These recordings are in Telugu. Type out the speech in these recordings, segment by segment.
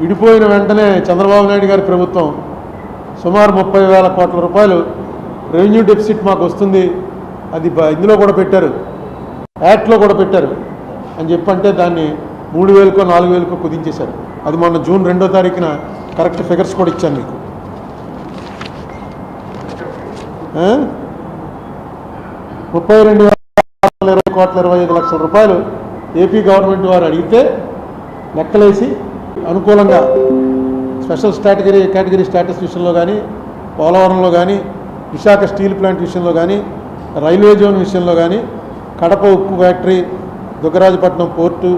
విడిపోయిన వెంటనే చంద్రబాబు నాయుడు గారి ప్రభుత్వం సుమారు ముప్పై వేల కోట్ల రూపాయలు రెవెన్యూ డెఫిసిట్ మాకు వస్తుంది. అది ఇందులో కూడా పెట్టారు. యాక్ట్లో కూడా పెట్టారు. అని చెప్పంటే దాన్ని మూడు వేలకో నాలుగు వేలకో కుదించేశారు. అది మొన్న జూన్ రెండో తారీఖున కరెక్ట్ ఫిగర్స్ కూడా ఇచ్చాను మీకు. ముప్పై రెండు వేల ఇరవై కోట్ల ఇరవై ఐదు లక్షల రూపాయలు ఏపీ గవర్నమెంట్ వారు అడిగితే లెక్కలేసి అనుకూలంగా స్పెషల్ స్టాటగిరీ కేటగిరీ స్టాటస్ విషయంలో కానీ పోలవరంలో కానీ విశాఖ స్టీల్ ప్లాంట్ విషయంలో కానీ రైల్వే జోన్ విషయంలో కానీ కడప ఉక్కు factory Dugarajapatnam port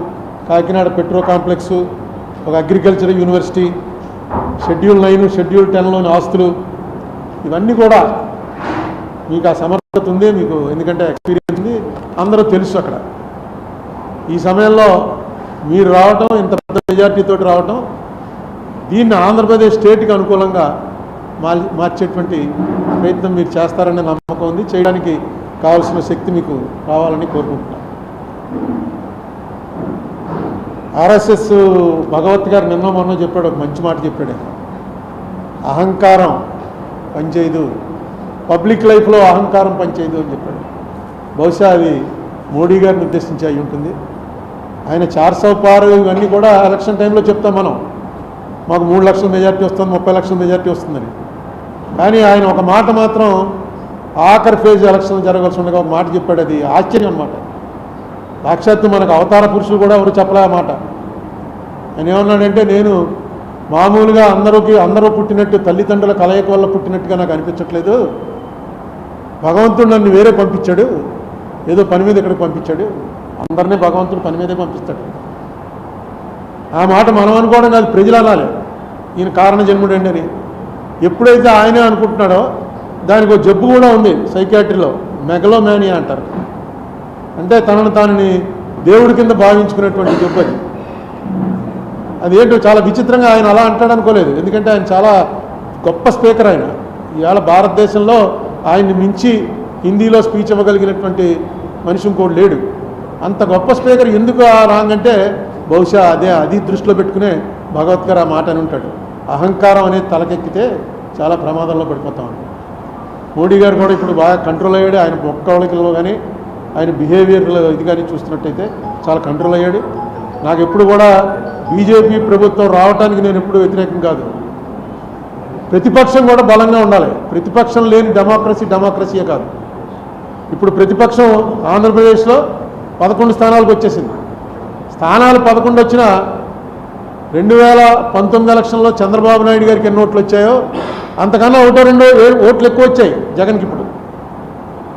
Kakinada petro complex ఒక agriculture university schedule nine schedule టెన్లోని ఆస్తులు ఇవన్నీ కూడా మీకు ఆ సమర్థత ఉంది మీకు ఎందుకంటే ఎక్స్పీరియన్స్ ఉంది అందరూ తెలుసు అక్కడ. ఈ సమయంలో మీరు రావటం ఇంత పెద్ద మెజార్టీతో రావటం దీన్ని ఆంధ్రప్రదేశ్ స్టేట్కి అనుకూలంగా మార్చేటువంటి ప్రయత్నం మీరు చేస్తారనే నమ్మకం ఉంది. చేయడానికి కావాల్సిన శక్తి మీకు రావాలని కోరుకుంటున్నాను. ఆర్ఎస్ఎస్ భగవత్ గారు నిన్న మొన్న చెప్పాడు ఒక మంచి మాట చెప్పాడు. అహంకారం పనిచేయదు. పబ్లిక్ లైఫ్లో అహంకారం పనిచేయదు అని చెప్పాడు. బహుశా అది మోడీ గారిని ఉద్దేశించి అయి ఉంటుంది. ఆయన చార్ పార్ ఇవన్నీ కూడా ఎలక్షన్ టైంలో చెప్తాం మనం. మాకు మూడు లక్షల మెజార్టీ వస్తుంది ముప్పై లక్షల మెజార్టీ వస్తుందని. కానీ ఆయన ఒక మాట మాత్రం ఆఖరి ఫేజ్ ఎలక్షన్ జరగాల్సి ఉండగా ఒక మాట చెప్పాడు. అది ఆశ్చర్యం అనమాట సాక్షాత్తు మనకు అవతార పురుషులు కూడా ఎవరు చెప్పలే మాట. ఆయన ఏమన్నాడంటే నేను మామూలుగా అందరికి అందరూ పుట్టినట్టు తల్లిదండ్రుల కలయిక వల్ల పుట్టినట్టుగా నాకు అనిపించట్లేదు. భగవంతుడు నన్ను వేరే పంపించాడు. ఏదో పని మీద ఇక్కడికి పంపించాడు. అందరినీ భగవంతుడు పని మీదే పంపిస్తాడు. ఆ మాట మనం అనుకోవడం కాదు ప్రజలు అనాలి. ఈయన కారణ జన్ముడండి అని ఎప్పుడైతే ఆయనే అనుకుంటున్నాడో దానికి ఒక జబ్బు కూడా ఉంది సైకాట్రీలో. మెగలోమానియా అంటారు. అంటే తనను తానని దేవుడి కింద భావించుకునేటువంటి జబ్బు అది. అదేంటో చాలా విచిత్రంగా ఆయన అలా అంటాడు అనుకోలేదు. ఎందుకంటే ఆయన చాలా గొప్ప స్పీకర్ ఆయన. ఇవాళ భారతదేశంలో ఆయన్ని మించి హిందీలో స్పీచ్ ఇవ్వగలిగినటువంటి మనిషి ఇంకోటి లేడు. అంత గొప్ప స్పీకర్ ఎందుకు ఆ రాంగ్ అంటే బహుశా అదే అది దృష్టిలో పెట్టుకునే భగవత్ గారు ఆ మాట అని ఉంటాడు. అహంకారం అనేది తలకెక్కితే చాలా ప్రమాదంలో పడిపోతాం మోడీ గారు కూడా ఇప్పుడు బాగా కంట్రోల్ అయ్యాడు. ఆయన బొక్కలకిలో కానీ ఆయన బిహేవియర్లో ఇది కానీ చూస్తున్నట్టయితే చాలా కంట్రోల్ అయ్యాడు. నాకు ఎప్పుడు కూడా బీజేపీ ప్రభుత్వం రావడానికి నేను ఎప్పుడు వ్యతిరేకం కాదు. ప్రతిపక్షం కూడా బలంగా ఉండాలి. ప్రతిపక్షం లేని డెమోక్రసీ డెమోక్రసీయే కాదు. ఇప్పుడు ప్రతిపక్షం ఆంధ్రప్రదేశ్లో పదకొండు స్థానాలకు వచ్చేసింది. స్థానాలు పదకొండు వచ్చినా రెండు వేల పంతొమ్మిది ఎలక్షన్లో చంద్రబాబు నాయుడు గారికి ఎన్ని ఓట్లు వచ్చాయో అంతకన్నా ఒకటో రెండో ఓట్లు ఎక్కువ వచ్చాయి జగన్కి ఇప్పుడు.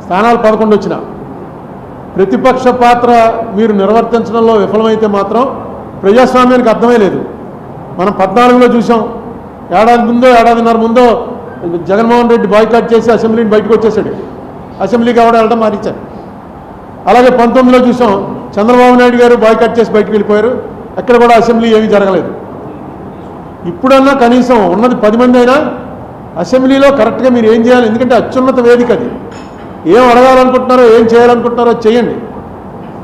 స్థానాలు పదకొండు వచ్చినా. ప్రతిపక్ష పాత్ర మీరు నిర్వర్తించడంలో విఫలమైతే మాత్రం ప్రజాస్వామ్యానికి అర్థమే లేదు. మనం పద్నాలుగులో చూసాం ఏడాది ముందో ఏడాదిన్నర ముందో జగన్మోహన్ రెడ్డి బాయ్కాట్ చేసి అసెంబ్లీని బయటకు వచ్చేసాడు. అసెంబ్లీకి ఎవడ వెళ్ళడం మారించారు అలాగే పంతొమ్మిదిలో చూసాం చంద్రబాబు నాయుడు గారు బాయ్కట్ చేసి బయటకు వెళ్ళిపోయారు. అక్కడ కూడా అసెంబ్లీ ఏమీ జరగలేదు. ఇప్పుడన్నా కనీసం ఉన్నది పది మంది అయినా అసెంబ్లీలో కరెక్ట్గా మీరు ఏం చేయాలి? ఎందుకంటే అత్యున్నత వేదిక అది. ఏం అడగాలనుకుంటున్నారో ఏం చేయాలనుకుంటున్నారో చేయండి.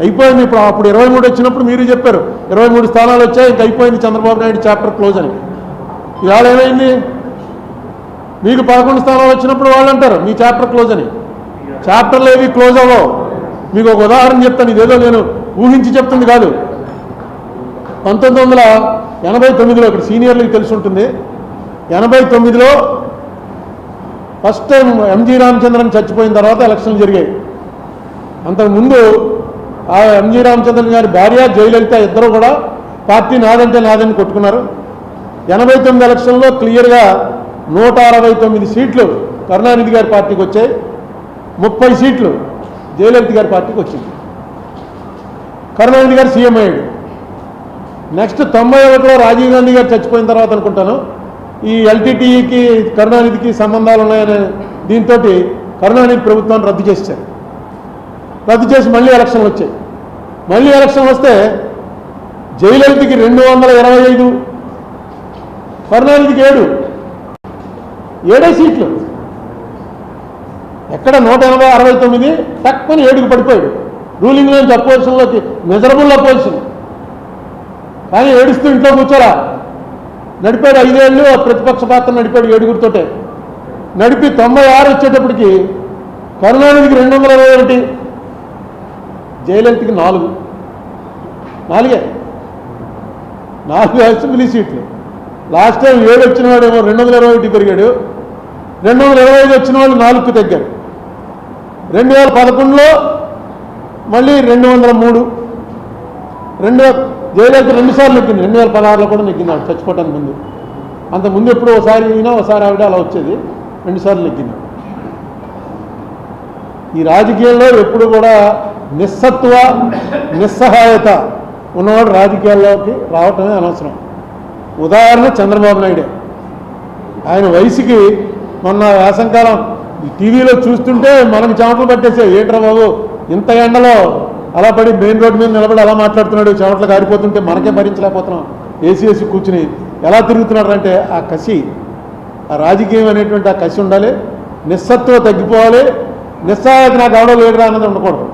అయిపోయింది ఇప్పుడు అప్పుడు ఇరవై మూడు వచ్చినప్పుడు మీరు చెప్పారు ఇరవై మూడు స్థానాలు వచ్చాయి ఇంకా అయిపోయింది చంద్రబాబు నాయుడు చాప్టర్ క్లోజ్ అని. ఇవాళ ఏమైంది? మీకు పదకొండు స్థానాలు వచ్చినప్పుడు వాళ్ళు అంటారు మీ చాప్టర్ క్లోజ్ అని. చాప్టర్లు ఏవి క్లోజ్ అవ్వవు. మీకు ఒక ఉదాహరణ చెప్తాను ఇదేదో నేను ఊహించి చెప్తుంది కాదు. పంతొమ్మిది వందల ఎనభై తొమ్మిదిలో ఇక్కడ సీనియర్లకు తెలిసి ఉంటుంది. ఎనభై తొమ్మిదిలో ఫస్ట్ టైం ఎంజీ రామచంద్రన్ చచ్చిపోయిన తర్వాత ఎలక్షన్లు జరిగాయి. అంతకుముందు ఆ ఎంజీ రామచంద్రన్ గారి భార్య జయలలిత ఇద్దరు కూడా పార్టీ నాదంటే నాదని కొట్టుకున్నారు. ఎనభై తొమ్మిది ఎలక్షన్లో క్లియర్గా నూట అరవై తొమ్మిది సీట్లు కరుణానిధి గారి పార్టీకి వచ్చాయి. ముప్పై సీట్లు జయలలిత గారి పార్టీకి వచ్చింది. కరుణానిధి గారు సీఎం అయ్యాడు. నెక్స్ట్ తొంభై ఒకటిలో రాజీవ్ గాంధీ గారు చచ్చిపోయిన తర్వాత అనుకుంటాను. ఈ ఎల్టీటీఈకి కరుణానిధికి సంబంధాలు ఉన్నాయనే దీంతో కరుణానిధి ప్రభుత్వాన్ని రద్దు చేశారు. రద్దు చేసి మళ్ళీ ఎలక్షన్లు వచ్చాయి. మళ్ళీ ఎలక్షన్ వస్తే జయలలితకి రెండు వందల ఇరవై ఐదు కరుణానిధికి ఏడు. ఏడే సీట్లు? ఎక్కడ నూట ఎనభై అరవై తొమ్మిది? తక్కువని ఏడుకు పడిపోయాడు. రూలింగ్ నుంచి అపోజిషన్లోకి మెజరబుల్ అపోజిషన్ కానీ ఏడుస్తూ ఇంట్లో కూర్చోరా. నడిపాడు ఐదేళ్ళు ప్రతిపక్ష పాత్ర నడిపాడు ఏడుగురితోటే. నడిపి తొంభై ఆరు వచ్చేటప్పటికి కరుణానిధికి రెండు వందల ఇరవై ఒకటి జయలలితకి నాలుగు. నాలుగే. నాలుగు అసెంబ్లీ సీట్లు. లాస్ట్ టైం ఏడు వచ్చిన వాడేమో రెండు వందల ఇరవై ఒకటి పెరిగాడు. రెండు వందల ఇరవై ఐదు వచ్చిన వాళ్ళు నాలుగుకు తగ్గారు. రెండు వేల పదకొండులో మళ్ళీ రెండు వందల మూడు. రెండు జయలలిత రెండు సార్లు రెండు వేల పదహారులో కూడా నెగ్గింది ఆవిడ చచ్చిపోవటానికి ముందు. అంత ముందు ఎప్పుడు ఒకసారి ఈయన ఒకసారి ఆవిడ అలా వచ్చేది. రెండుసార్లు సార్లు ఈ రాజకీయాల్లో ఎప్పుడు కూడా నిస్సత్వ నిస్సహాయత ఉన్నవాడు రాజకీయాల్లోకి రావటమే అనవసరం. ఉదాహరణ చంద్రబాబు నాయుడే. ఆయన వయసుకి మొన్న వేసంకాలం టీవీలో చూస్తుంటే మనం చెమటలు పట్టేసే ఏంట్రా బాబు ఇంత ఎండలో అలా పడి మెయిన్ రోడ్డు మీద నిలబడి అలా మాట్లాడుతున్నాడు చెమటలు కారిపోతుంటే మనకే భరించలేకపోతున్నాం. ఏసీ ఏసీ కూర్చుని ఎలా తిరుగుతున్నాడు అంటే ఆ కసి ఆ రాజకీయం అనేటువంటి ఆ కసి ఉండాలి నిస్సత్వ తగ్గిపోవాలి నిస్సహాయత నాకు అవడం లేడురా అన్నది ఉండకూడదు.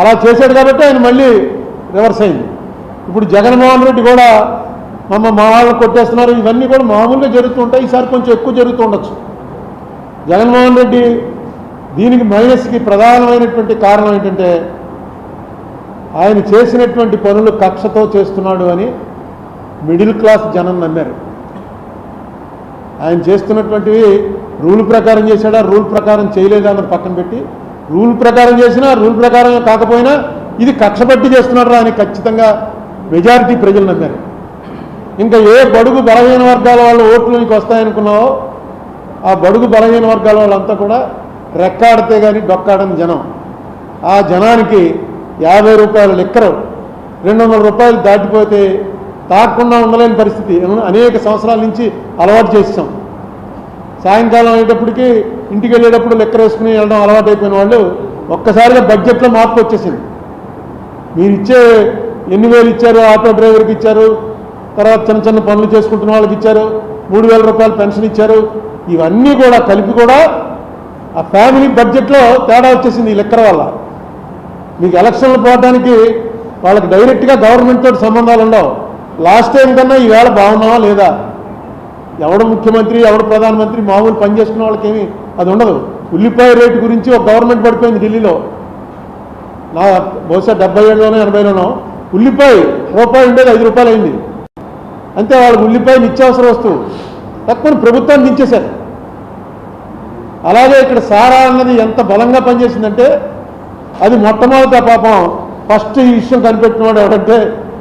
అలా చేశాడు కాబట్టి ఆయన మళ్ళీ రివర్స్ అయింది. ఇప్పుడు జగన్మోహన్ రెడ్డి కూడా మమ్మ మా వాళ్ళని కొట్టేస్తున్నారు. ఇవన్నీ కూడా మామూలుగా జరుగుతుంటాయి ఈసారి కొంచెం ఎక్కువ జరుగుతూ ఉండొచ్చు. జగన్మోహన్ రెడ్డి దీనికి మైనస్కి ప్రధానమైనటువంటి కారణం ఏంటంటే ఆయన చేసినటువంటి పనులు కక్షతో చేస్తున్నాడు అని మిడిల్ క్లాస్ జనం నమ్మారు. ఆయన చేస్తున్నటువంటివి రూల్ ప్రకారం చేశాడా రూల్ ప్రకారం చేయలేదా అన్నది పక్కన పెట్టి రూల్ ప్రకారం చేసినా రూల్ ప్రకారం కాకపోయినా ఇది కక్షపట్టి చేస్తున్నాడు అని ఖచ్చితంగా మెజారిటీ ప్రజలు నమ్మారు. ఇంకా ఏ బడుగు బలహీన వర్గాల వాళ్ళు ఓట్లు నీకు వస్తాయనుకున్నావో ఆ బడుగు బలహీన వర్గాల వాళ్ళంతా కూడా రెక్కాడితే కానీ డొక్కాడని జనం. ఆ జనానికి యాభై రూపాయల లెక్కరు రెండు వందల రూపాయలు దాటిపోతే తాకుండా ఉండలేని పరిస్థితి. అనేక సంవత్సరాల నుంచి అలవాటు చేస్తాం సాయంకాలం అయ్యేటప్పటికి ఇంటికి వెళ్ళేటప్పుడు లెక్కర వేసుకుని వెళ్ళడం అలవాటు అయిపోయిన వాళ్ళు ఒక్కసారిగా బడ్జెట్లో మార్పు వచ్చేసింది. మీరు ఇచ్చే ఎన్ని వేలు ఇచ్చారు ఆటో డ్రైవర్కి ఇచ్చారు తర్వాత చిన్న చిన్న పనులు చేసుకుంటున్న వాళ్ళకి ఇచ్చారు మూడు వేల రూపాయలు పెన్షన్ ఇచ్చారు. ఇవన్నీ కూడా కలిపి కూడా ఆ ఫ్యామిలీ బడ్జెట్లో తేడా వచ్చేసింది ఈ లెక్కల వల్ల. మీకు ఎలక్షన్లు పోవడానికి వాళ్ళకి డైరెక్ట్గా గవర్నమెంట్ తోటి సంబంధాలు ఉండవు. లాస్ట్ టైం కన్నా ఈవేళ బాగున్నావా లేదా? ఎవడు ముఖ్యమంత్రి ఎవడు ప్రధానమంత్రి మామూలు పని చేసుకున్న వాళ్ళకి అది ఉండదు. ఉల్లిపాయ రేటు గురించి ఒక గవర్నమెంట్ పడిపోయింది ఢిల్లీలో. నా బహుశా డెబ్బై ఏడులోనో ఎనభైలోనో. ఉల్లిపాయ రూపాయి ఉండేది ఐదు రూపాయలు అయింది అంతే వాళ్ళకి ఉల్లిపాయ నిత్యావసర వస్తువు. తక్కువ ప్రభుత్వాన్ని దించేశారు. అలాగే ఇక్కడ సారా అన్నది ఎంత బలంగా పనిచేసిందంటే అది మొట్టమొదట పాపం ఫస్ట్ ఈ విషయం కనిపెట్టినవాడు ఎవడంటే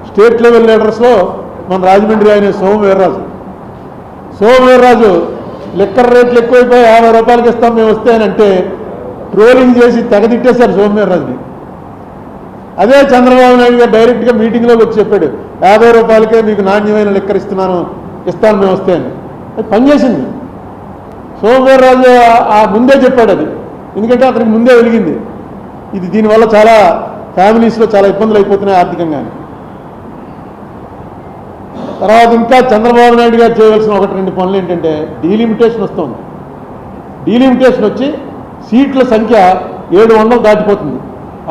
స్టేట్ లెవెల్ లీడర్స్లో మన రాజమండ్రి ఆయన సోము వీర్రాజు. సోము వీర్రాజు లిక్కర్ రేట్లు ఎక్కువైపోయి యాభై రూపాయలకి ఇస్తాం మేము వస్తే అంటే ట్రోలింగ్ చేసి తెగదిట్టేశారు సోము వీర్రాజుని. అదే చంద్రబాబు నాయుడు గారు డైరెక్ట్గా మీటింగ్లోకి వచ్చి చెప్పాడు యాభై రూపాయలకే మీకు నాణ్యమైన లెక్కర్ ఇస్తున్నాను ఇస్తాను మేము వస్తే అని. అది పనిచేసింది సోమవీర్రాజు ఆ ముందే చెప్పాడు అది. ఎందుకంటే అతనికి ముందే వెలిగింది. ఇది దీనివల్ల చాలా ఫ్యామిలీస్లో చాలా ఇబ్బందులు అయిపోతున్నాయి ఆర్థికంగా. తర్వాత ఇంకా చంద్రబాబు నాయుడు గారు చేయవలసిన ఒకటి రెండు పనులు ఏంటంటే డీలిమిటేషన్ వస్తుంది. డీలిమిటేషన్ వచ్చి సీట్ల సంఖ్య ఏడు వందలు దాటిపోతుంది.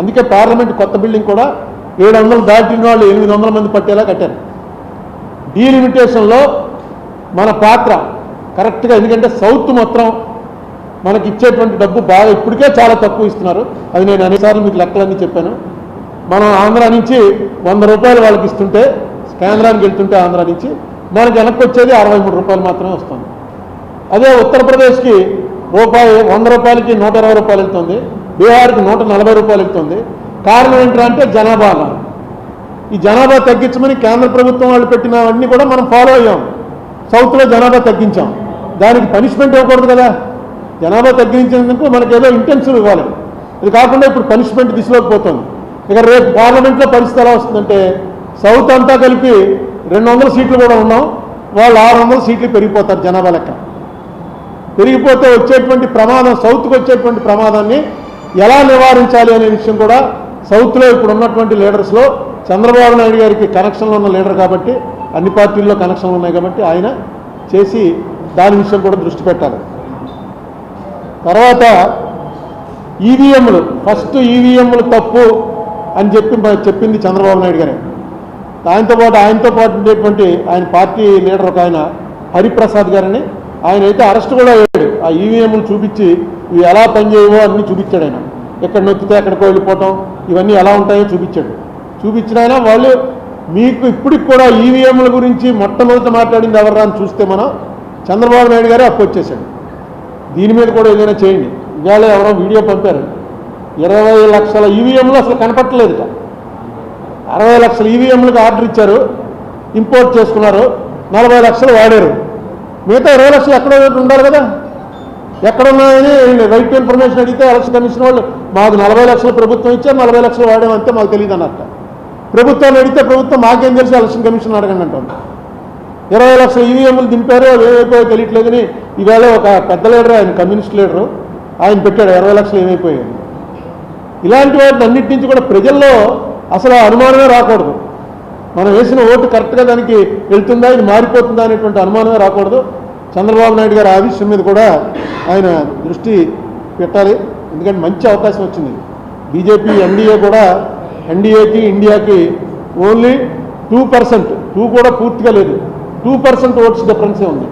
అందుకే పార్లమెంట్ కొత్త బిల్డింగ్ కూడా ఏడు వందలు దాటిన వాళ్ళు ఎనిమిది వందల మంది పట్టేలా కట్టారు. డీలిమిటేషన్లో మన పాత్ర కరెక్ట్గా ఎందుకంటే సౌత్ మొత్తం మనకి ఇచ్చేటువంటి డబ్బు బాగా ఇప్పటికే చాలా తక్కువ ఇస్తున్నారు. అది నేను అనేసార్లు మీకు లెక్కలన్నీ చెప్పాను. మనం ఆంధ్ర నుంచి వంద రూపాయలు వాళ్ళకి ఇస్తుంటే కేంద్రానికి వెళ్తుంటే ఆంధ్ర నుంచి మనకి వెనక్కి వచ్చేది అరవై మూడు రూపాయలు మాత్రమే వస్తుంది. అదే ఉత్తరప్రదేశ్కి రూపాయి వంద రూపాయలకి నూట ఇరవై రూపాయలు వెళ్తుంది. బీహార్కి నూట నలభై రూపాయలు ఎక్కుతుంది కారణం ఏంటంటే జనాభా ఈ జనాభా తగ్గించమని కేంద్ర ప్రభుత్వం వాళ్ళు పెట్టినవన్నీ కూడా మనం ఫాలో అయ్యాం. సౌత్లో జనాభా తగ్గించాం. దానికి పనిష్మెంట్ ఇవ్వకూడదు కదా. జనాభా తగ్గించేందుకు మనకి ఏదో ఇంటెన్సివ్ ఇవ్వాలి. ఇది కాకుండా ఇప్పుడు పనిష్మెంట్ దిశలోకి పోతుంది. ఇక రేపు పార్లమెంట్లో పరిస్థితి ఎలా వస్తుందంటే సౌత్ అంతా కలిపి రెండు వందల సీట్లు కూడా ఉన్నాం. వాళ్ళు ఆరు వందల సీట్లు పెరిగిపోతారు జనాభా లెక్క. పెరిగిపోతే వచ్చేటువంటి ప్రమాదం సౌత్కి వచ్చేటువంటి ప్రమాదాన్ని ఎలా నివారించాలి అనే విషయం కూడా సౌత్లో ఇప్పుడు ఉన్నటువంటి లీడర్స్లో చంద్రబాబు నాయుడు గారికి కనెక్షన్లు ఉన్న లీడర్ కాబట్టి అన్ని పార్టీల్లో కనెక్షన్లు ఉన్నాయి కాబట్టి ఆయన చేసి దాని విషయం కూడా దృష్టి పెట్టాలి. తర్వాత ఈవీఎంలు ఫస్ట్ ఈవీఎంలు తప్పు అని చెప్పి చెప్పింది చంద్రబాబు నాయుడు గారే. ఆయనతో పాటు ఆయనతో పాటు ఉండేటువంటి ఆయన పార్టీ లీడర్ ఒక ఆయన హరిప్రసాద్ గారని ఆయన అయితే అరెస్ట్ కూడా అయ్యాడు. ఆ ఈవీఎంలు చూపించి ఇవి ఎలా పనిచేయవో అన్నీ చూపించాడు ఆయన. ఎక్కడ నొక్కితే ఎక్కడికో వెళ్ళిపోవటం ఇవన్నీ ఎలా ఉంటాయో చూపించాడు. చూపించిన ఆయన వాళ్ళు మీకు ఇప్పటికి కూడా ఈవీఎంల గురించి మొట్టమొదట మాట్లాడింది ఎవరా అని చూస్తే మనం చంద్రబాబు నాయుడు గారే అప్పొచ్చేసాడు దీని మీద కూడా ఏదైనా చేయండి. ఇవాళ ఎవరో వీడియో పంపారు. ఇరవై లక్షల ఈవీఎంలు అసలు కనపట్టలేదుట. అరవై లక్షల ఈవీఎంలకు ఆర్డర్ ఇచ్చారు. ఇంపోర్ట్ చేసుకున్నారు. నలభై లక్షలు వాడారు. మిగతా ఇరవై లక్షలు ఎక్కడో ఉండాలి కదా. ఎక్కడున్నాయని రైట్ టు ఇన్ఫర్మేషన్ అడిగితే ఎలక్షన్ కమిషన్ వాళ్ళు మాకు నలభై లక్షలు ప్రభుత్వం ఇచ్చారు నలభై లక్షలు వాడామంటే మాకు తెలియదు అన్నట్ట ప్రభుత్వాన్ని అడిగితే ప్రభుత్వం మాకేం తెలిసి ఎలక్షన్ కమిషన్ అడగండి అంటుంది. ఇరవై లక్షల ఈవీఎంలు దింపారో ఏమైపోయో తెలియట్లేదని ఈవేళ ఒక పెద్ద లీడర్ ఆయన కమ్యూనిస్ట్ లీడరు ఆయన పెట్టాడు ఇరవై లక్షలు ఏమైపోయాయి. ఇలాంటి వాటిని అన్నిటి నుంచి కూడా ప్రజల్లో అసలు ఆ అనుమానమే రాకూడదు. మనం వేసిన ఓటు కరెక్ట్గా దానికి వెళ్తుందా ఇది మారిపోతుందా అనేటువంటి అనుమానమే రాకూడదు. చంద్రబాబు నాయుడు గారు ఆ విషయం మీద కూడా ఆయన దృష్టి పెట్టాలి. ఎందుకంటే మంచి అవకాశం వచ్చింది. బీజేపీ ఎన్డీఏ కూడా ఎన్డీఏకి ఇండియాకి ఓన్లీ టూ పర్సెంట్ టూ కూడా పూర్తిగా లేదు. టూ పర్సెంట్ ఓట్స్ డిఫరెన్సే ఉంది.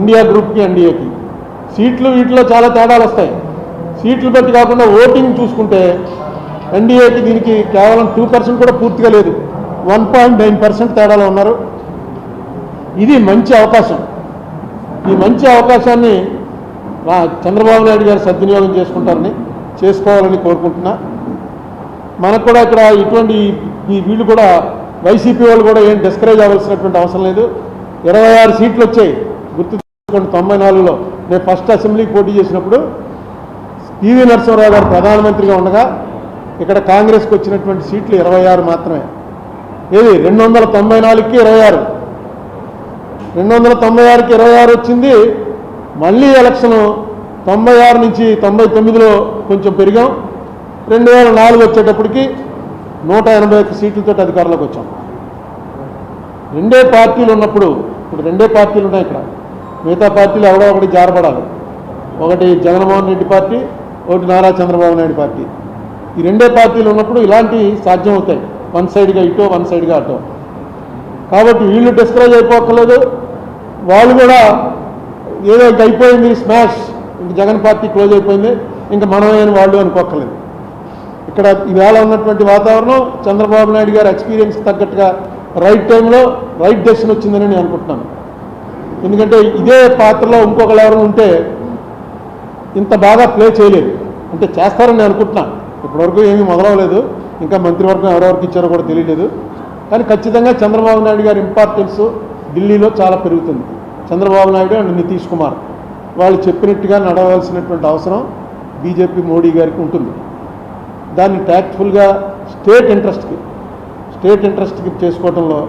ఇండియా గ్రూప్కి ఎన్డీఏకి. సీట్లు వీటిలో చాలా తేడాలు వస్తాయి. సీట్లు బట్టి కాకుండా ఓటింగ్ చూసుకుంటే ఎన్డీఏకి దీనికి కేవలం టూ పర్సెంట్ కూడా పూర్తిగా లేదు. వన్ పాయింట్ నైన్ పర్సెంట్ తేడాలో ఉన్నారు. ఇది మంచి అవకాశం. ఈ మంచి అవకాశాన్ని నా చంద్రబాబు నాయుడు గారు సద్వినియోగం చేసుకుంటారని చేసుకోవాలని కోరుకుంటున్నా. మనకు కూడా ఇక్కడ ఇటువంటి ఈ వీళ్ళు కూడా వైసీపీ వాళ్ళు కూడా ఏం డిస్కరేజ్ అవ్వాల్సినటువంటి అవసరం లేదు. ఇరవై ఆరు సీట్లు వచ్చాయి. గుర్తు తెచ్చుకోండి తొంభై నాలుగులో. నేను ఫస్ట్ అసెంబ్లీకి పోటీ చేసినప్పుడు పివి నరసింహరావు గారు ప్రధానమంత్రిగా ఉండగా ఇక్కడ కాంగ్రెస్కి వచ్చినటువంటి సీట్లు ఇరవై ఆరు మాత్రమే. ఏది? రెండు వందల తొంభై నాలుగుకి ఇరవై ఆరు. రెండు వందల తొంభై ఆరుకి ఇరవై ఆరు వచ్చింది. మళ్ళీ ఎలక్షన్ తొంభై ఆరు నుంచి తొంభై తొమ్మిదిలో కొంచెం పెరిగాం. రెండు వేల నాలుగు వచ్చేటప్పటికి నూట ఎనభై ఒక్క సీట్లతో అధికారంలోకి వచ్చాం. రెండే పార్టీలు ఉన్నప్పుడు ఇప్పుడు రెండే పార్టీలు ఉన్నాయి ఇక్కడ. మిగతా పార్టీలు ఎవడో ఒకటి జారపడాలి ఒకటి జగన్మోహన్ రెడ్డి పార్టీ ఒకటి నారా చంద్రబాబు నాయుడు పార్టీ. ఈ రెండే పార్టీలు ఉన్నప్పుడు ఇలాంటివి సాధ్యం అవుతాయి. వన్ సైడ్గా ఇటో వన్ సైడ్గా అటో. కాబట్టి వీళ్ళు డిస్కరేజ్ అయిపోకలేదు వాళ్ళు కూడా ఏదో ఇంక అయిపోయింది స్మాష్ ఇంక జగన్ పార్టీ క్లోజ్ అయిపోయింది. ఇంకా మనమే అని వాళ్ళు అనుకోకలేదు ఇక్కడ ఈవేళ ఉన్నటువంటి వాతావరణం చంద్రబాబు నాయుడు గారి ఎక్స్పీరియన్స్ తగ్గట్టుగా రైట్ టైంలో రైట్ డెసిషన్ వచ్చిందని నేను అనుకుంటున్నాను. ఎందుకంటే ఇదే పాత్రలో ఇంకొకరు ఎవరు ఉంటే ఇంత బాగా ప్లే చేయలేదు. అంటే చేస్తారని నేను అనుకుంటున్నాను ఇప్పటివరకు ఏమీ మొదలవలేదు. ఇంకా మంత్రివర్గం ఎవరెవరికి ఇచ్చారో కూడా తెలియలేదు. కానీ ఖచ్చితంగా చంద్రబాబు నాయుడు గారి ఇంపార్టెన్స్ ఢిల్లీలో చాలా పెరుగుతుంది. చంద్రబాబు నాయుడు అండ్ నితీష్ కుమార్ వాళ్ళు చెప్పినట్టుగా నడవలసినటువంటి అవసరం బీజేపీ మోడీ గారికి ఉంటుంది. దాన్ని ట్యాక్ట్ఫుల్గా స్టేట్ ఇంట్రెస్ట్కి స్టేట్ ఇంట్రెస్ట్కి చేసుకోవడంలో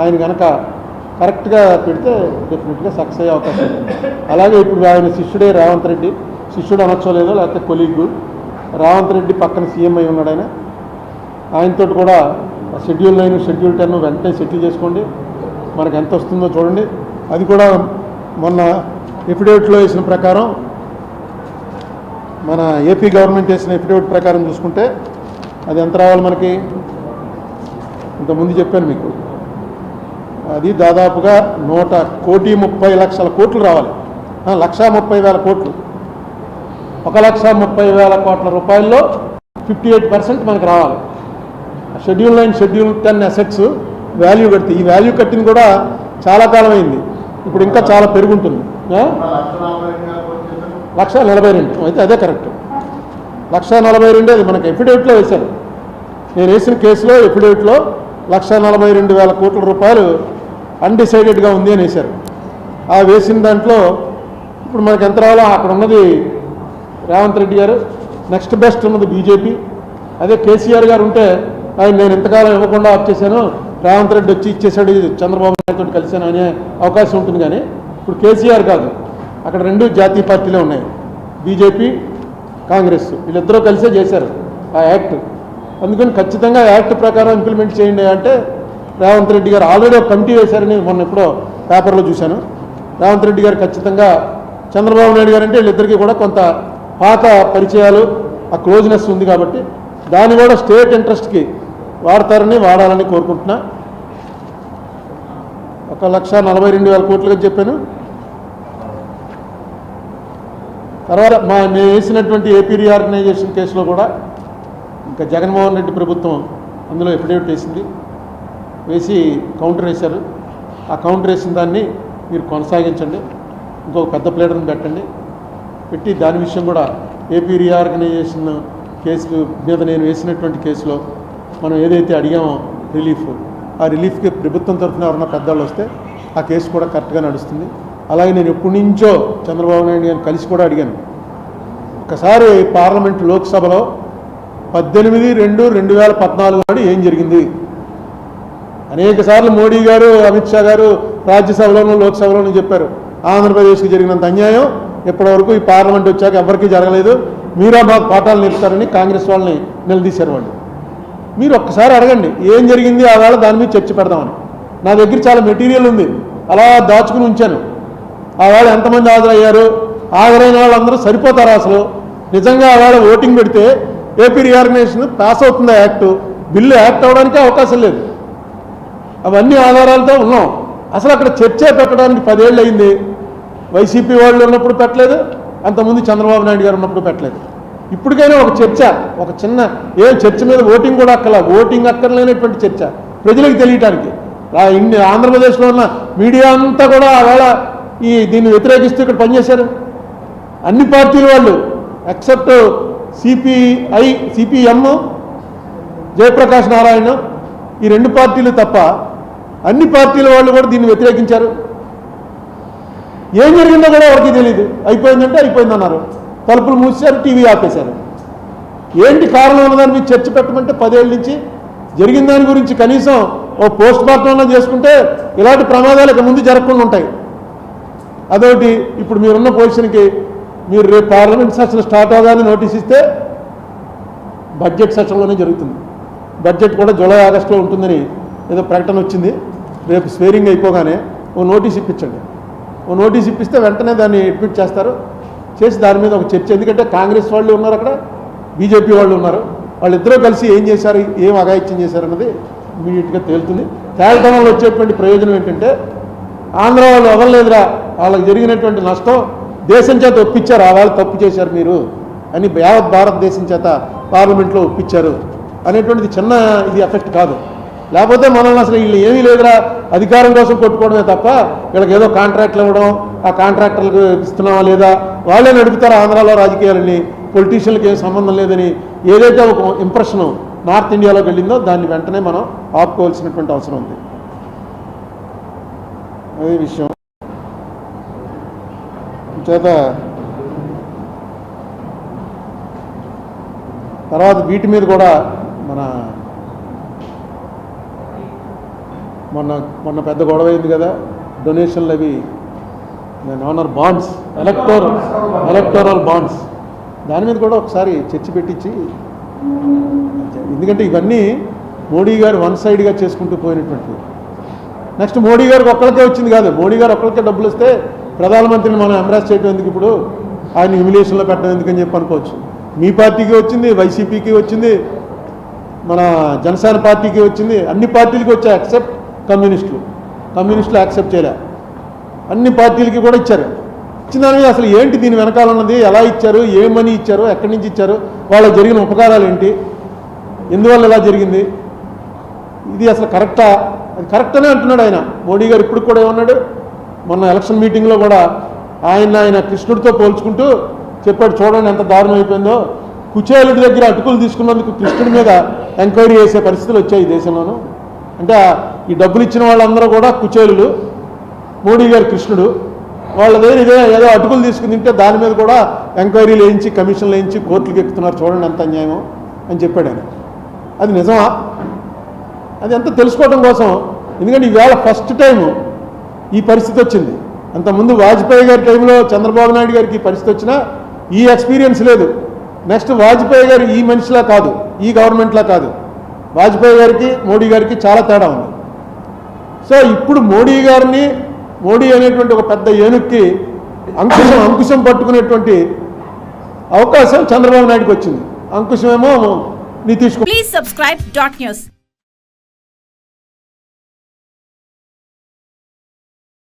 ఆయన కనుక కరెక్ట్గా పెడితే డెఫినెట్గా సక్సెస్ అయ్యే అవకాశం ఉంది. అలాగే ఇప్పుడు ఆయన శిష్యుడే రేవంత్ రెడ్డి. శిష్యుడు అనొచ్చో లేదో లేకపోతే కొలీగ్ రేవంత్ రెడ్డి పక్కన సీఎం అయి ఉన్నాడు ఆయన. ఆయనతో కూడా షెడ్యూల్ నైన్ షెడ్యూల్ టెన్ వెంటనే సెటిల్ చేసుకోండి. మనకు ఎంత వస్తుందో చూడండి. అది కూడా మొన్న ఎఫిడేవిట్లో వేసిన ప్రకారం మన ఏపీ గవర్నమెంట్ వేసిన ఎఫిడేవిట్ ప్రకారం చూసుకుంటే అది ఎంత రావాలి మనకి? ఇంతకుముందు చెప్పాను మీకు. అది దాదాపుగా నూట కోటి ముప్పై లక్షల కోట్లు రావాలి. లక్ష లక్షా ముప్పై వేల కోట్లు. ఒక లక్ష ముప్పై వేల కోట్ల రూపాయల్లో ఫిఫ్టీ ఎయిట్ పర్సెంట్ మనకు రావాలి. Schedule nine schedule ten assets value కడితే ఈ వాల్యూ కట్టింది కూడా చాలా కాలం అయింది ఇప్పుడు ఇంకా చాలా పెరుగుంటుంది? లక్ష నలభై రెండు. అయితే అదే కరెక్ట్ లక్ష నలభై రెండు అది మనకి ఎఫిడేవిట్లో వేశారు. నేను వేసిన కేసులో ఎఫిడేవిట్లో లక్ష నలభై రెండు వేల కోట్ల రూపాయలు అన్డిసైడెడ్గా ఉంది అని వేశారు. ఆ వేసిన దాంట్లో ఇప్పుడు మనకి ఎంత రావాలో అక్కడ ఉన్నది రేవంత్ రెడ్డి గారు. నెక్స్ట్ బెస్ట్ ఉన్నది బీజేపీ. అదే కేసీఆర్ గారు ఉంటే ఆయన నేను ఇంతకాలం ఇవ్వకుండా ఆప్ చేశాను. రేవంత్ రెడ్డి వచ్చి ఇచ్చేసాడు చంద్రబాబు నాయుడుతో కలిశాను అనే అవకాశం ఉంటుంది కానీ ఇప్పుడు కేసీఆర్ కాదు. అక్కడ రెండు జాతీయ పార్టీలే ఉన్నాయి. బీజేపీ కాంగ్రెస్. వీళ్ళిద్దరూ కలిసే చేశారు ఆ యాక్ట్. అందుకని ఖచ్చితంగా యాక్ట్ ప్రకారం ఇంప్లిమెంట్ చేయండి అంటే రేవంత్ రెడ్డి గారు ఆల్రెడీ ఒక కమిటీ వేశారని మొన్న ఎప్పుడో పేపర్లో చూశాను. రేవంత్ రెడ్డి గారు ఖచ్చితంగా చంద్రబాబు నాయుడు గారు అంటే వీళ్ళిద్దరికీ కూడా కొంత పాత పరిచయాలు ఆ క్లోజ్నెస్ ఉంది కాబట్టి దాన్ని కూడా స్టేట్ ఇంట్రెస్ట్కి వాడతారని వాడాలని కోరుకుంటున్నా. ఒక లక్ష నలభై రెండు వేల కోట్లుగా చెప్పాను. తర్వాత మా నేను వేసినటువంటి ఏపీ రీఆర్గనైజేషన్ కేసులో కూడా ఇంకా జగన్మోహన్ రెడ్డి ప్రభుత్వం అందులో ఎఫిడేవిట్ వేసింది. వేసి కౌంటర్ వేశారు. ఆ కౌంటర్ వేసిన దాన్ని మీరు కొనసాగించండి. ఇంకొక పెద్ద ప్లేటర్ని పెట్టండి. పెట్టి దాని విషయం కూడా ఏపీ రీఆర్గనైజేషన్ కేసు మీద నేను వేసినటువంటి కేసులో మనం ఏదైతే అడిగామో రిలీఫ్ ఆ రిలీఫ్కి ప్రభుత్వం తరఫున ఎవరన్నా పెద్దవాళ్ళు వస్తే ఆ కేసు కూడా కరెక్ట్గా నడుస్తుంది. అలాగే నేను ఎప్పటి నుంచో చంద్రబాబు నాయుడు గారిని కలిసి కూడా అడిగాను. ఒకసారి పార్లమెంట్ లోక్సభలో పద్దెనిమిది రెండు రెండు వేల పద్నాలుగు నాడు ఏం జరిగింది? అనేక సార్లు మోడీ గారు అమిత్ షా గారు రాజ్యసభలోనూ లోక్సభలోనూ చెప్పారు. ఆంధ్రప్రదేశ్కి జరిగినంత అన్యాయం ఇప్పటివరకు ఈ పార్లమెంట్ వచ్చాక ఎవరికీ జరగలేదు. మీరా మాకు పాఠాలు నేర్పుతారని కాంగ్రెస్ వాళ్ళని నిలదీశారు వాళ్ళు. మీరు ఒక్కసారి అడగండి ఏం జరిగింది ఆవేళ దాని మీద చర్చ పెడదామని. నా దగ్గర చాలా మెటీరియల్ ఉంది అలా దాచుకుని ఉంచాను. ఆవేళ ఎంతమంది హాజరయ్యారు? హాజరైన వాళ్ళందరూ సరిపోతారు అసలు? నిజంగా ఆవేళ ఓటింగ్ పెడితే ఏపీ రీఆర్గనైజేషన్ పాస్ అవుతుంది ఆ యాక్ట్? బిల్లు యాక్ట్ అవ్వడానికి అవకాశం లేదు. అవన్నీ ఆధారాలతో ఉన్నాం. అసలు అక్కడ చర్చే పెట్టడానికి పదేళ్ళు అయింది. వైసీపీ వాళ్ళు ఉన్నప్పుడు పెట్టలేదు అంతకుముందు చంద్రబాబు నాయుడు గారు ఉన్నప్పుడు పెట్టలేదు. ఇప్పటికైనా ఒక చర్చ ఒక చిన్న ఏ చర్చ మీద ఓటింగ్ కూడా అక్కల ఓటింగ్ అక్కర్లేనటువంటి చర్చ ప్రజలకు తెలియటానికి. ఇన్ని ఆంధ్రప్రదేశ్లో ఉన్న మీడియా అంతా కూడా ఆవేళ ఈ దీన్ని వ్యతిరేకిస్తూ ఇక్కడ పనిచేశారు. అన్ని పార్టీల వాళ్ళు except CPI CPM Jayaprakash Narayan ఈ రెండు పార్టీలు తప్ప అన్ని పార్టీల వాళ్ళు కూడా దీన్ని వ్యతిరేకించారు. ఏం జరిగిందో కూడా ఎవరికి తెలియదు అయిపోయిందంటే అయిపోయిందన్నారు. తలుపులు మూసేశారు టీవీ ఆపేశారు. ఏంటి కారణం ఉన్నదాన్ని మీరు చర్చ పెట్టమంటే పదేళ్ళ నుంచి జరిగిన దాని గురించి కనీసం ఓ పోస్ట్ మార్టంలో చేసుకుంటే ఇలాంటి ప్రమాదాలు ఇక ముందు జరగకుండా ఉంటాయి. అదొకటి. ఇప్పుడు మీరున్న పొజిషన్కి మీరు రేపు పార్లమెంట్ సెషన్ స్టార్ట్ అవగానే నోటీస్ ఇస్తే బడ్జెట్ సెషన్లోనే జరుగుతుంది. బడ్జెట్ కూడా జూలై ఆగస్టులో ఉంటుందని ఏదో ప్రకటన వచ్చింది. రేపు స్వేరింగ్ అయిపోగానే ఓ నోటీస్ ఇప్పించండి. ఓ నోటీస్ ఇప్పిస్తే వెంటనే దాన్ని అడ్మిట్ చేస్తారు. చేసి దాని మీద ఒక చర్చ. ఎందుకంటే కాంగ్రెస్ వాళ్ళు ఉన్నారు అక్కడ బీజేపీ వాళ్ళు ఉన్నారు. వాళ్ళిద్దరూ కలిసి ఏం చేశారు ఏం అఘాయిత్యం చేశారు అన్నది ఇమీడియట్గా తేలుతుంది. తేలటంలో వచ్చేటువంటి ప్రయోజనం ఏంటంటే ఆంధ్ర వాళ్ళు వదలలేదురా వాళ్ళకి జరిగినటువంటి నష్టం దేశం చేత ఒప్పించారు ఆ వాళ్ళు తప్పు చేశారు మీరు అని యావత్ భారతదేశం చేత పార్లమెంట్లో ఒప్పించారు అనేటువంటిది చిన్న ఇది ఎఫెక్ట్ కాదు. లేకపోతే మనల్ని అసలు వీళ్ళు ఏమీ లేదురా అధికారం కోసం కొట్టుకోవడమే తప్ప వీళ్ళకి ఏదో కాంట్రాక్ట్లు ఇవ్వడం ఆ కాంట్రాక్టర్లకు ఇస్తున్నావా లేదా? వాళ్ళే నడుపుతారు ఆంధ్రాలో రాజకీయాలని? పొలిటీషియన్లకు ఏం సంబంధం లేదని? ఏదైతే ఒక ఇంప్రెషన్ నార్త్ ఇండియాలోకి వెళ్ళిందో దాన్ని వెంటనే మనం ఆపుకోవాల్సినటువంటి అవసరం ఉంది. అదే విషయం. చేత తర్వాత వీటి మీద కూడా మన మొన్న మొన్న పెద్ద గొడవ అయింది కదా డొనేషన్లు అవి ఆనర్ బాండ్స్ ఎలక్టోరల్ ఎలక్టోరల్ బాండ్స్ దాని మీద కూడా ఒకసారి చర్చ పెట్టించి ఎందుకంటే ఇవన్నీ మోడీ గారు వన్ సైడ్గా చేసుకుంటూ పోయినటువంటివి నెక్స్ట్ మోడీ గారికి ఒక్కరికే వచ్చింది కాదు మోడీ గారు ఒక్కరికే డబ్బులు ఇస్తే ప్రధానమంత్రిని మనం ఎంబ్రాస్ చేయడం ఎందుకు ఇప్పుడు? ఆయన హిమిలేషన్లో పెట్టడం ఎందుకని చెప్పి అనుకోవచ్చు. మీ పార్టీకి వచ్చింది వైసీపీకి వచ్చింది మన జనసేన పార్టీకి వచ్చింది అన్ని పార్టీలకి వచ్చాయి ఎక్సెప్ట్ కమ్యూనిస్టులు. కమ్యూనిస్టులు యాక్సెప్ట్ చేయలే. అన్ని పార్టీలకి కూడా ఇచ్చారు. ఇచ్చిన దాని మీద అసలు ఏంటి దీని వెనకాల ఉన్నది ఎలా ఇచ్చారు? ఏ మనీ ఇచ్చారు? ఎక్కడి నుంచి ఇచ్చారు? వాళ్ళకి జరిగిన ఉపకారాలు ఏంటి? ఎందువల్ల ఇలా జరిగింది? ఇది అసలు కరెక్టా? అది కరెక్ట్ అనే అంటున్నాడు ఆయన. మోడీ గారు ఇప్పుడు కూడా ఏమన్నాడు? మొన్న ఎలక్షన్ మీటింగ్లో కూడా ఆయన ఆయన కృష్ణుడితో పోల్చుకుంటూ చెప్పాడు చూడండి ఎంత దారుణం అయిపోయిందో కుచేలుడి దగ్గర అటుకులు తీసుకున్నందుకు కృష్ణుడి మీద ఎంక్వైరీ చేసే పరిస్థితులు వచ్చాయి ఈ దేశంలోనూ. అంటే ఈ డబ్బులు ఇచ్చిన వాళ్ళందరూ కూడా కుచేలులు మోడీ గారు కృష్ణుడు. వాళ్ళ దగ్గర ఇదే ఏదో అటుకులు తీసుకుని తింటే దాని మీద కూడా ఎంక్వైరీలు వేయించి కమిషన్లు వేయించి కోర్టులకు ఎక్కుతున్నారు. చూడండి ఎంత అన్యాయం అని చెప్పాడు ఆయన. అది నిజమా? అది ఎంత తెలుసుకోవడం కోసం? ఎందుకంటే ఈవేళ ఫస్ట్ టైం ఈ పరిస్థితి వచ్చింది. అంతకుముందు వాజ్పేయి గారి టైంలో చంద్రబాబు నాయుడు గారికి పరిస్థితి వచ్చినా ఈ ఎక్స్పీరియన్స్ లేదు. నెక్స్ట్ వాజ్పేయి గారు ఈ మనిషిలా కాదు ఈ గవర్నమెంట్లా కాదు. వాజ్పేయి గారికి మోడీ గారికి చాలా తేడా ఉంది సో ఇప్పుడు మోడీ గారిని మోడీ అనేటువంటి ఒక పెద్ద ఏనుక్కి అంకుశం అంకుశం పట్టుకునేటువంటి అవకాశం చంద్రబాబు నాయుడుకి వచ్చింది అంకుశమేమో ఏమో నితీష్ కుమార్ Please subscribe.